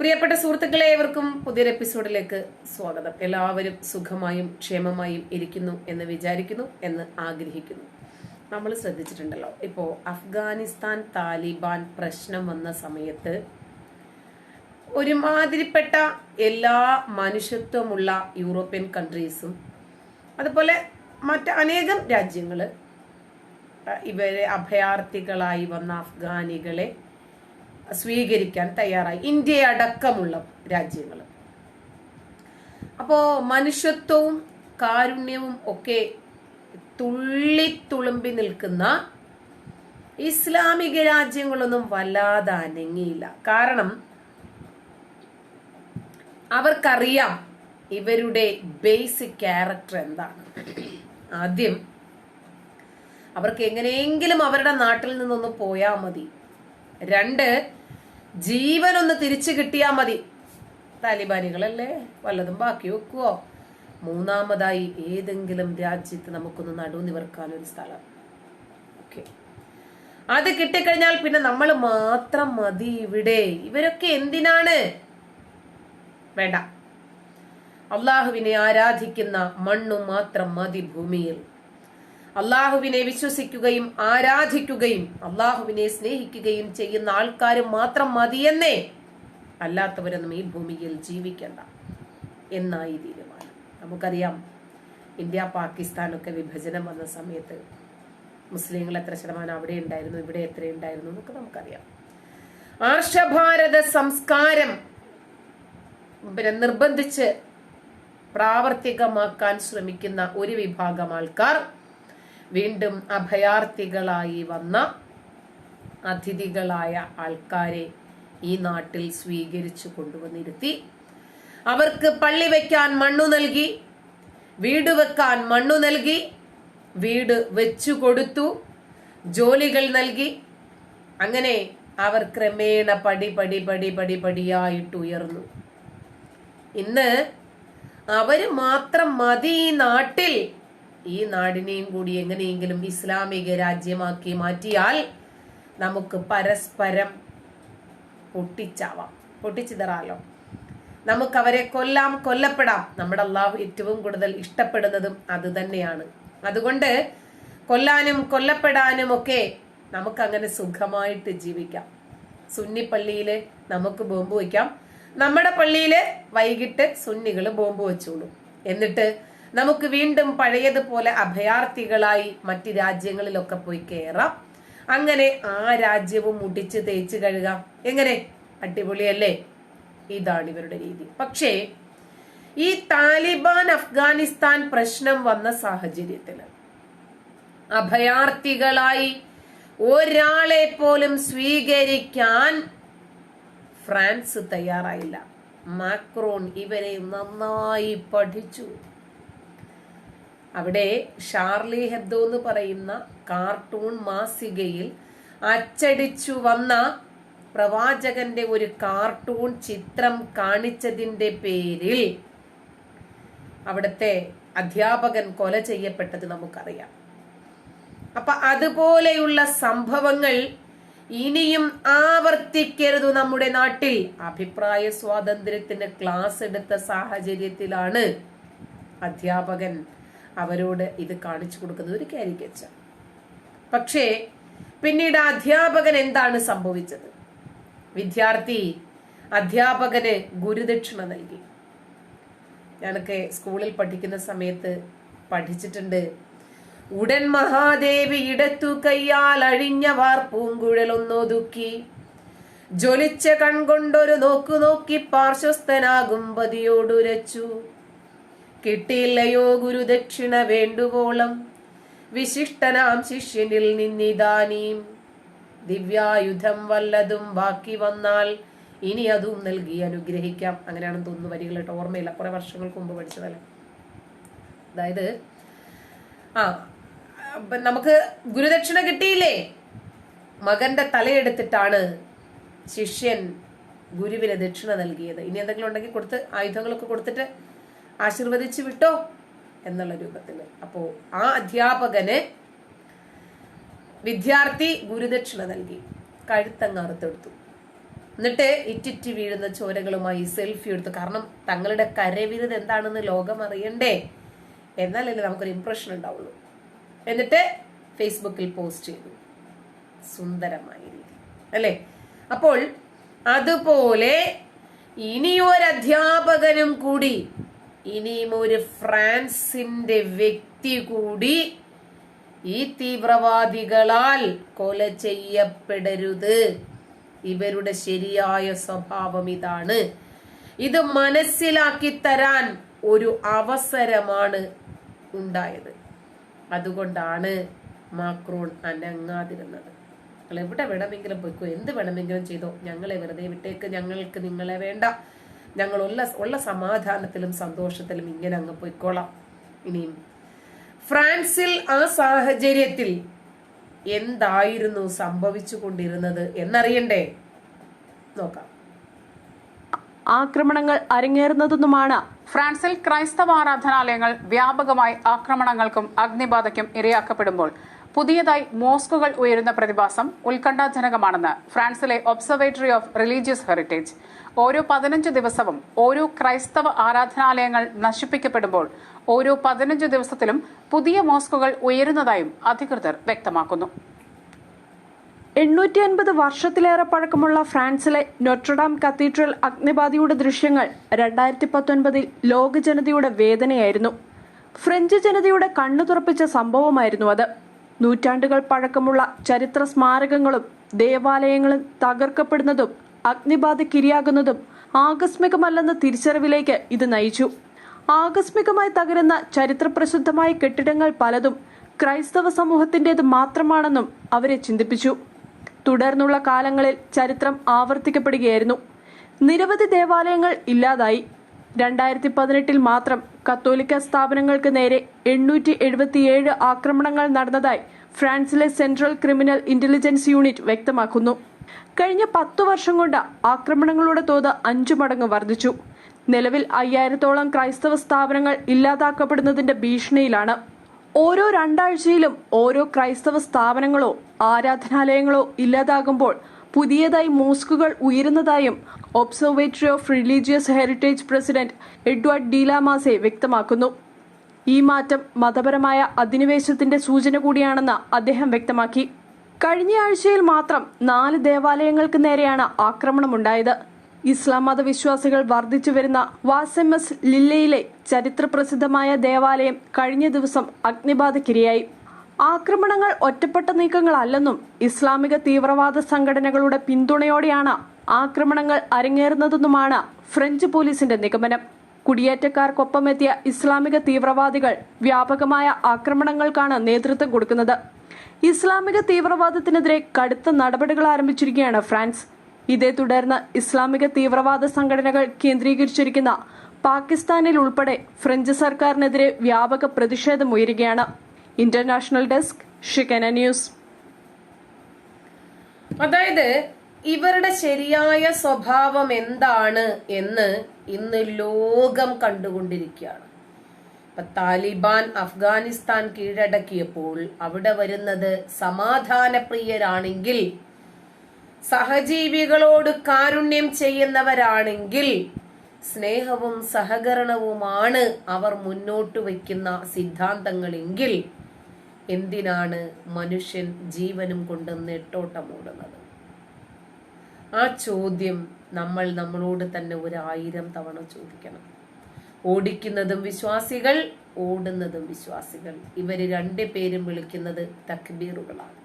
പ്രിയപ്പെട്ട സുഹൃത്തുക്കളെ ഏവർക്കും പുതിയൊരു എപ്പിസോഡിലേക്ക് സ്വാഗതം. എല്ലാവരും സുഖമായും ക്ഷേമമായും ഇരിക്കുന്നു എന്ന് വിചാരിക്കുന്നു എന്ന് ആഗ്രഹിക്കുന്നു. നമ്മൾ ശ്രദ്ധിച്ചിട്ടുണ്ടല്ലോ ഇപ്പോൾ അഫ്ഗാനിസ്ഥാൻ താലിബാൻ പ്രശ്നം വന്ന സമയത്ത് ഒരുമാതിരിപ്പെട്ട എല്ലാ മനുഷ്യത്വമുള്ള യൂറോപ്യൻ കൺട്രീസും അതുപോലെ മറ്റ് അനേകം രാജ്യങ്ങൾ ഇവരെ അഭയാർത്ഥികളായി വന്ന അഫ്ഗാനികളെ സ്വീകരിക്കാൻ തയ്യാറായി. ഇന്ത്യ അടക്കമുള്ള രാജ്യങ്ങൾ അപ്പോ മനുഷ്യത്വവും കാരുണ്യവും ഒക്കെ തുള്ളി തുളുമ്പി നിൽക്കുന്ന ഇസ്ലാമിക രാജ്യങ്ങളൊന്നും വല്ലാതെ അനങ്ങിയില്ല. കാരണം അവർക്കറിയാം ഇവരുടെ ബേസിക് ക്യാരക്ടർ എന്താണ്. ആദ്യം അവർക്ക് എങ്ങനെയെങ്കിലും അവരുടെ നാട്ടിൽ നിന്നൊന്ന് പോയാൽ മതി. രണ്ട് ജീവൻ ഒന്ന് തിരിച്ചു കിട്ടിയാൽ മതി. താലിബാനികളല്ലേ? വല്ലതും ബാക്കി വെക്കുവോ? മൂന്നാമതായി ഏതെങ്കിലും രാജ്യത്ത് നമുക്കൊന്ന് നടുനിവർക്കാൻ ഒരു സ്ഥലം. ഓക്കെ. അത് കിട്ടിക്കഴിഞ്ഞാൽ പിന്നെ നമ്മൾ മാത്രം മതി ഇവിടെ. ഇവരൊക്കെ എന്തിനാണ്? വേണ്ട. അള്ളാഹുവിനെ ആരാധിക്കുന്ന മണ്ണു മാത്രം മതി ഭൂമിയിൽ. അള്ളാഹുവിനെ വിശ്വസിക്കുകയും ആരാധിക്കുകയും അള്ളാഹുവിനെ സ്നേഹിക്കുകയും ചെയ്യുന്ന ആൾക്കാർ മാത്രം മതിയെന്നേ അല്ലാത്തവരൊന്നും ഈ ഭൂമിയിൽ ജീവിക്കണ്ട എന്നായി തീരുമാനം. നമുക്കറിയാം ഇന്ത്യ പാകിസ്ഥാനൊക്കെ വിഭജനം വന്ന സമയത്ത് മുസ്ലിങ്ങൾ എത്ര ശതമാനം അവിടെ ഉണ്ടായിരുന്നു ഇവിടെ എത്ര ഉണ്ടായിരുന്നു എന്നൊക്കെ നമുക്കറിയാം. ആർഷഭാരത സംസ്കാരം പിന്നെ നിർബന്ധിച്ച് പ്രാവർത്തികമാക്കാൻ ശ്രമിക്കുന്ന ഒരു വിഭാഗം ആൾക്കാർ വീണ്ടും അഭയാർത്ഥികളായി വന്ന അതിഥികളായ ആൾക്കാരെ ഈ നാട്ടിൽ സ്വീകരിച്ചു കൊണ്ടുവന്നിരുത്തി. അവർക്ക് പള്ളി വെക്കാൻ മണ്ണു നൽകി വീട് വെക്കാൻ മണ്ണു നൽകി വീട് വെച്ചു കൊടുത്തു ജോലികൾ നൽകി. അങ്ങനെ അവർ ക്രമേണ പടി പടി പടി പടി പടിയായിട്ട് ഉയർന്നു. ഇന്ന് അവർ മാത്രം മതി ഈ നാട്ടിൽ. ഈ നാടിനെയും കൂടി എങ്ങനെയെങ്കിലും ഇസ്ലാമിക രാജ്യമാക്കി മാറ്റിയാൽ നമുക്ക് പരസ്പരം പൊട്ടിച്ചാവാം. പൊട്ടിച്ചിതറാലോ നമുക്ക് അവരെ കൊല്ലാം കൊല്ലപ്പെടാം. നമ്മുടെ അള്ളാഹു ഏറ്റവും കൂടുതൽ ഇഷ്ടപ്പെടുന്നതും അത് തന്നെയാണ്. അതുകൊണ്ട് കൊല്ലാനും കൊല്ലപ്പെടാനും ഒക്കെ നമുക്കങ്ങനെ സുഖമായിട്ട് ജീവിക്കാം. സുന്നി പള്ളിയിൽ നമുക്ക് ബോംബ് വയ്ക്കാം നമ്മുടെ പള്ളിയിൽ വൈകിട്ട് സുന്നികൾ ബോംബ് വെച്ചോളൂ. എന്നിട്ട് നമുക്ക് വീണ്ടും പഴയതുപോലെ അഭയാർത്ഥികളായി മറ്റു രാജ്യങ്ങളിലൊക്കെ പോയി കയറാം അങ്ങനെ ആ രാജ്യവും മുടിച്ച് തേച്ച് കഴുകാം. എങ്ങനെ? അടിപൊളിയല്ലേ? ഇതാണ് ഇവരുടെ രീതി. പക്ഷേ ഈ താലിബാൻ അഫ്ഗാനിസ്ഥാൻ പ്രശ്നം വന്ന സാഹചര്യത്തിൽ അഭയാർത്ഥികളായി ഒരാളെ പോലും സ്വീകരിക്കാൻ ഫ്രാൻസ് തയ്യാറായില്ല. മാക്രോൺ ഇവരെ നന്നായി പഠിച്ചു. അവിടെ ഷാർലി ഹെബ്ദോ എന്ന് പറയുന്ന കാർട്ടൂൺ മാസികയിൽ അച്ചടിച്ചു വന്ന പ്രവാചകന്റെ ഒരു കാർട്ടൂൺ ചിത്രം കാണിച്ചതിന്റെ പേരിൽ അവിടുത്തെ അധ്യാപകൻ കൊല ചെയ്യപ്പെട്ടത് നമുക്കറിയാം. അപ്പൊ അതുപോലെയുള്ള സംഭവങ്ങൾ ഇനിയും ആവർത്തിക്കരുത് നമ്മുടെ നാട്ടിൽ. അഭിപ്രായ സ്വാതന്ത്ര്യത്തിന് ക്ലാസ് എടുത്ത സാഹചര്യത്തിലാണ് അധ്യാപകൻ അവരോട് ഇത് കാണിച്ചു കൊടുക്കുന്നത് ഒരു കാരിക്കച്ച പക്ഷേ പിന്നീട് അധ്യാപകൻ എന്താണ് സംഭവിച്ചത്? വിദ്യാർത്ഥി അധ്യാപകന് ഗുരുദക്ഷിണ നൽകി. ഞാനൊക്കെ സ്കൂളിൽ പഠിക്കുന്ന സമയത്ത് പഠിച്ചിട്ടുണ്ട്. ഉടൻ മഹാദേവി ഇടത്തു കയ്യാൽ അഴിഞ്ഞ വാർപ്പൂങ്കുഴലൊന്നൊതുക്കി ജ്വലിച്ച കൺകൊണ്ടൊരു നോക്കു നോക്കി പാർശ്വസ്ഥനാകും പതിയോടുരച്ചു കിട്ടിയില്ലയോ ഗുരുദക്ഷിണ വേണ്ടുവോളം. വിശിഷ്ടനാം ശിഷ്യനിൽ നിന്നിതാനീം ദിവ്യായുധം വല്ലതും ബാക്കി വന്നാൽ ഇനി അതും നൽകി അനുഗ്രഹിക്കാം. അങ്ങനെയാണെന്ന് തോന്നുന്നു വരികൾ കേട്ടോ. ഓർമ്മയില്ല. കുറെ വർഷങ്ങൾക്ക് മുമ്പ് പഠിച്ചതല്ല? അതായത് ആ നമുക്ക് ഗുരുദക്ഷിണ കിട്ടിയില്ലേ? മകന്റെ തലയെടുത്തിട്ടാണ് ശിഷ്യൻ ഗുരുവിന് ദക്ഷിണ നൽകിയത്. ഇനി എന്തെങ്കിലും ഉണ്ടെങ്കിൽ കൊടുത്ത് ആയുധങ്ങളൊക്കെ കൊടുത്തിട്ട് ആശീർവദിച്ച് വിട്ടോ എന്നുള്ള രൂപത്തിൽ അപ്പോ ആ അധ്യാപകന് വിദ്യാർത്ഥി ഗുരുദക്ഷിണ നൽകി. കഴുത്തങ്ങ് അറുത്തെടുത്തു. എന്നിട്ട് ഇറ്റിറ്റി വീഴുന്ന ചോരകളുമായി സെൽഫി എടുത്തു. കാരണം തങ്ങളുടെ കരവിരുത് എന്താണെന്ന് ലോകം അറിയണ്ടേ? എന്നാലല്ലേ നമുക്കൊരു ഇംപ്രഷൻ ഉണ്ടാവുള്ളൂ. എന്നിട്ട് ഫേസ്ബുക്കിൽ പോസ്റ്റ് ചെയ്തു. സുന്ദരമായ രീതി. അല്ലേ? അപ്പോൾ അതുപോലെ ഇനിയൊരധ്യാപകനും കൂടി ഇനിയും ഒരു ഫ്രാൻസിന്റെ വ്യക്തി കൂടി ഈ തീവ്രവാദികളാൽ കൊല ചെയ്യപ്പെടരുത്. ഇവരുടെ ശരിയായ സ്വഭാവം ഇതാണ്. ഇത് മനസ്സിലാക്കി തരാൻ ഒരു അവസരമാണ് ഉണ്ടായത്. അതുകൊണ്ടാണ് മാക്രോൺ അനങ്ങാതിരുന്നത്. നിങ്ങൾ എവിടെ വേണമെങ്കിലും പോയിക്കോ എന്ത് വേണമെങ്കിലും ചെയ്തോ ഞങ്ങളെ വെറുതെ വിട്ടേക്ക് ഞങ്ങൾക്ക് നിങ്ങളെ വേണ്ട. ഞങ്ങൾ ഉള്ള ഉള്ള സമാധാനത്തിലും സന്തോഷത്തിലും ഇങ്ങനെ അങ്ങ് പോയിക്കോളാം. ഇനിയും. ഫ്രാൻസിൽ ആ സാഹചര്യത്തിൽ എന്തായിരുന്നു സംഭവിച്ചു കൊണ്ടിരുന്നത് എന്നറിയണ്ടേ? നോക്കാം. ആക്രമണങ്ങൾ അരങ്ങേറുന്നതെന്നുമാണ് ഫ്രാൻസിൽ ക്രൈസ്തവ ആരാധനാലയങ്ങൾ വ്യാപകമായി ആക്രമണങ്ങൾക്കും അഗ്നിബാധയ്ക്കും ഇരയാക്കപ്പെടുമ്പോൾ പുതിയതായി മോസ്കുകൾ ഉയരുന്ന പ്രതിഭാസം ഉത്കണ്ഠാജനകമാണെന്ന് ഫ്രാൻസിലെ ഒബ്സർവേറ്ററി ഓഫ് റിലീജിയസ് ഹെറിറ്റേജ് ഓരോ പതിനഞ്ച് ദിവസവും ഓരോ ക്രൈസ്തവ ആരാധനാലയങ്ങൾ നശിപ്പിക്കപ്പെടുമ്പോൾ ഓരോ പതിനഞ്ച് ദിവസത്തിലും പുതിയ മോസ്കുകൾ ഉയരുന്നതായും അധികൃതർ വ്യക്തമാക്കുന്നു. എണ്ണൂറ്റി അൻപത് വർഷത്തിലേറെ പഴക്കമുള്ള ഫ്രാൻസിലെ നൊട്രഡാം കത്തീഡ്രൽ അഗ്നിബാധയുടെ ദൃശ്യങ്ങൾ രണ്ടായിരത്തി പത്തൊൻപതിൽ ലോക ജനതയുടെ വേദനയായിരുന്നു. ഫ്രഞ്ച് ജനതയുടെ കണ്ണു തുറപ്പിച്ച സംഭവമായിരുന്നു അത്. നൂറ്റാണ്ടുകൾ പഴക്കമുള്ള ചരിത്ര സ്മാരകങ്ങളും ദേവാലയങ്ങളും തകർക്കപ്പെടുന്നതും അഗ്നിബാധയ്ക്കിരയാകുന്നതും ആകസ്മികമല്ലെന്ന തിരിച്ചറിവിലേക്ക് ഇത് നയിച്ചു. ആകസ്മികമായി തകരുന്ന ചരിത്രപ്രസിദ്ധമായ കെട്ടിടങ്ങൾ പലതും ക്രൈസ്തവ സമൂഹത്തിന്റേത് മാത്രമാണെന്നും അവരെ ചിന്തിപ്പിച്ചു. തുടർന്നുള്ള കാലങ്ങളിൽ ചരിത്രം ആവർത്തിക്കപ്പെടുകയായിരുന്നു. നിരവധി ദേവാലയങ്ങൾ ഇല്ലാതായി. രണ്ടായിരത്തി പതിനെട്ടിൽ മാത്രം കത്തോലിക്ക സ്ഥാപനങ്ങൾക്ക് നേരെ എണ്ണൂറ്റി എഴുപത്തിയേഴ് ആക്രമണങ്ങൾ നടന്നതായി ഫ്രാൻസിലെ സെൻട്രൽ ക്രിമിനൽ ഇന്റലിജൻസ് യൂണിറ്റ് വ്യക്തമാക്കുന്നു. കഴിഞ്ഞ പത്തു വർഷം കൊണ്ട് ആക്രമണങ്ങളുടെ തോത് അഞ്ചു മടങ്ങ് വർദ്ധിച്ചു. നിലവിൽ അയ്യായിരത്തോളം ക്രൈസ്തവ സ്ഥാപനങ്ങൾ ഇല്ലാതാക്കപ്പെടുന്നതിന്റെ ഭീഷണിയിലാണ്. ഓരോ രണ്ടാഴ്ചയിലും ഓരോ ക്രൈസ്തവ സ്ഥാപനങ്ങളോ ആരാധനാലയങ്ങളോ ഇല്ലാതാകുമ്പോൾ പുതിയതായി മോസ്കുകൾ ഉയരുന്നതായും observatory of religious heritage president Edward de Lamaze വ്യക്തമാക്കുന്നു. ഈ മാറ്റം മതപരമായ അധിനിവേശത്തിന്റെ സൂചന കൂടിയാണെന്ന് അദ്ദേഹം വ്യക്തമാക്കി. കഴിഞ്ഞ ആഴ്ചയിൽ മാത്രം നാല് ദേവാലയങ്ങൾക്ക് നേരെയാണ് ആക്രമണമുണ്ടായത്. ഇസ്ലാം മത വിശ്വാസികൾ വർദ്ധിച്ചു വരുന്ന വാസെമസ് ലില്ലയിലെ ചരിത്രപ്രസിദ്ധമായ ദേവാലയം കഴിഞ്ഞ ദിവസം അഗ്നിബാധക്കിരയായി. ആക്രമണങ്ങൾ ഒറ്റപ്പെട്ട നീക്കങ്ങളല്ലെന്നും ഇസ്ലാമിക തീവ്രവാദ സംഘടനകളുടെ പിന്തുണയോടെയാണ് ആക്രമണങ്ങൾ അരങ്ങേറുന്നതെന്നുമാണ് ഫ്രഞ്ച് പോലീസിന്റെ നിഗമനം. കുടിയേറ്റക്കാർക്കൊപ്പമെത്തിയ ഇസ്ലാമിക തീവ്രവാദികൾ വ്യാപകമായ ആക്രമണങ്ങൾക്കാണ് നേതൃത്വം കൊടുക്കുന്നത്. ഇസ്ലാമിക തീവ്രവാദത്തിനെതിരെ കടുത്ത നടപടികൾ ആരംഭിച്ചിരിക്കുകയാണ് ഫ്രാൻസ്. ഇതേ തുടർന്ന് ഇസ്ലാമിക തീവ്രവാദ സംഘടനകൾ കേന്ദ്രീകരിച്ചിരിക്കുന്ന പാകിസ്ഥാനിൽ ഉൾപ്പെടെ ഫ്രഞ്ച് സർക്കാരിനെതിരെ വ്യാപക പ്രതിഷേധം ഉയരുകയാണ്. ഇന്റർനാഷണൽ ഡെസ്ക് ഷിക്കന ന്യൂസ്. അതായത് ഇവരുടെ ശരിയായ സ്വഭാവം എന്താണ് എന്ന് ഇന്ന് ലോകം കണ്ടുകൊണ്ടിരിക്കുകയാണ്. താലിബാൻ അഫ്ഗാനിസ്ഥാൻ കീഴടക്കിയപ്പോൾ അവിടെ വരുന്നത് സമാധാനപ്രിയരാണെങ്കിൽ സഹജീവികളോട് കാരുണ്യം ചെയ്യുന്നവരാണെങ്കിൽ സ്നേഹവും സഹകരണവുമാണ് അവർ മുന്നോട്ട് വയ്ക്കുന്ന സിദ്ധാന്തങ്ങളെങ്കിൽ എന്തിനാണ് മനുഷ്യൻ ജീവനും കൊണ്ട് നെട്ടോട്ടമോടുന്നത് ആ ചോദ്യം നമ്മൾ നമ്മളോട് തന്നെ ഒരായിരം തവണ ചോദിക്കണം. ഓടിക്കുന്നതും വിശ്വാസികൾ ഓടുന്നതും വിശ്വാസികൾ. ഇവർ രണ്ടു പേരും വിളിക്കുന്നത് തക്ബീറുകളാണ്.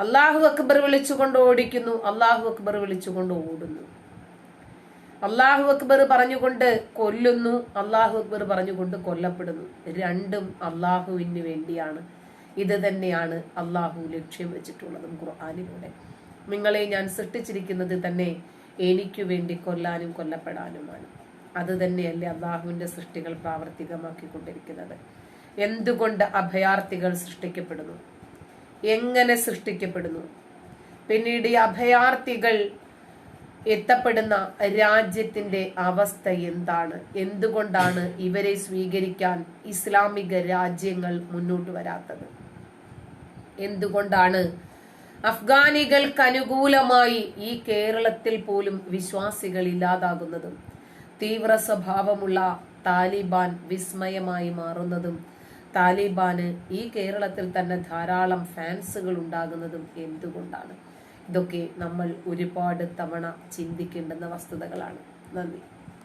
അള്ളാഹു അക്ബർ വിളിച്ചുകൊണ്ട് ഓടിക്കുന്നു അള്ളാഹു അക്ബർ വിളിച്ചുകൊണ്ട് ഓടുന്നു. അള്ളാഹു അക്ബർ പറഞ്ഞുകൊണ്ട് കൊല്ലുന്നു അള്ളാഹു അക്ബർ പറഞ്ഞുകൊണ്ട് കൊല്ലപ്പെടുന്നു. രണ്ടും അള്ളാഹുവിന് വേണ്ടിയാണ്. ഇത് തന്നെയാണ് അള്ളാഹു ലക്ഷ്യം വെച്ചിട്ടുള്ളതും ഖുർആാനിലൂടെ. നിങ്ങളെ ഞാൻ സൃഷ്ടിച്ചിരിക്കുന്നത് തന്നെ എനിക്കു വേണ്ടി കൊല്ലാനും കൊല്ലപ്പെടാനുമാണ്. അത് തന്നെയല്ലേ അള്ളാഹുവിന്റെ സൃഷ്ടികൾ പ്രാവർത്തികമാക്കിക്കൊണ്ടിരിക്കുന്നത്. എന്തുകൊണ്ട് അഭയാർത്ഥികൾ സൃഷ്ടിക്കപ്പെടുന്നു? എങ്ങനെ സൃഷ്ടിക്കപ്പെടുന്നു? പിന്നീട് ഈ അഭയാർത്ഥികൾ എത്തപ്പെടുന്ന രാജ്യത്തിന്റെ അവസ്ഥ എന്താണ്? എന്തുകൊണ്ടാണ് ഇവരെ സ്വീകരിക്കാൻ ഇസ്ലാമിക രാജ്യങ്ങൾ മുന്നോട്ട് വരാത്തത്? എന്തുകൊണ്ടാണ് അഫ്ഗാനികൾക്ക് അനുകൂലമായി ഈ കേരളത്തിൽ പോലും വിശ്വാസികൾ ഇല്ലാതാകുന്നതും തീവ്ര സ്വഭാവമുള്ള താലിബാൻ വിസ്മയമായി മാറുന്നതും താലിബാന് ഈ കേരളത്തിൽ തന്നെ ധാരാളം ഫാൻസുകൾ ഉണ്ടാകുന്നതും എന്തുകൊണ്ടാണ്? ഇതൊക്കെ നമ്മൾ ഒരുപാട് തവണ ചിന്തിക്കേണ്ടുന്ന വസ്തുതകളാണ്. നന്ദി.